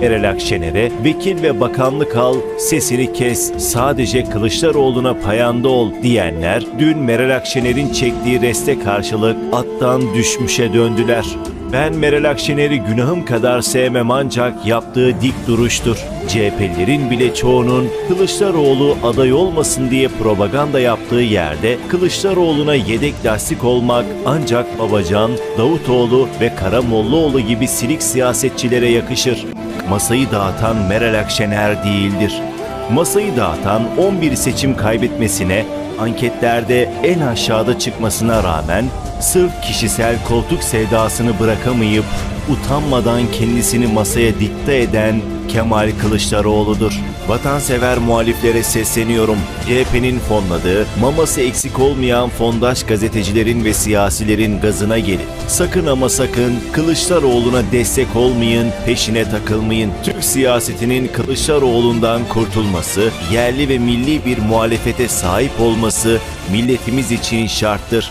Meral Akşener'e vekil ve bakanlık al, sesini kes, sadece Kılıçdaroğlu'na payanda ol diyenler dün Meral Akşener'in çektiği reste karşılık attan düşmüşe döndüler. Ben Meral Akşener'i günahım kadar sevmem ancak yaptığı dik duruştur. CHP'lilerin bile çoğunun Kılıçdaroğlu aday olmasın diye propaganda yaptığı yerde Kılıçdaroğlu'na yedek lastik olmak ancak Babacan, Davutoğlu ve Karamollaoğlu gibi silik siyasetçilere yakışır. Masayı dağıtan Meral Akşener değildir. Masayı dağıtan 11 seçim kaybetmesine, anketlerde en aşağıda çıkmasına rağmen sırf kişisel koltuk sevdasını bırakamayıp utanmadan kendisini masaya dikte eden Kemal Kılıçdaroğlu'dur. Vatansever muhaliflere sesleniyorum. CHP'nin fonladığı, maması eksik olmayan fondaş gazetecilerin ve siyasilerin gazına gelin. Sakın ama sakın Kılıçdaroğlu'na destek olmayın, peşine takılmayın. Türk siyasetinin Kılıçdaroğlu'ndan kurtulması, yerli ve milli bir muhalefete sahip olması milletimiz için şarttır.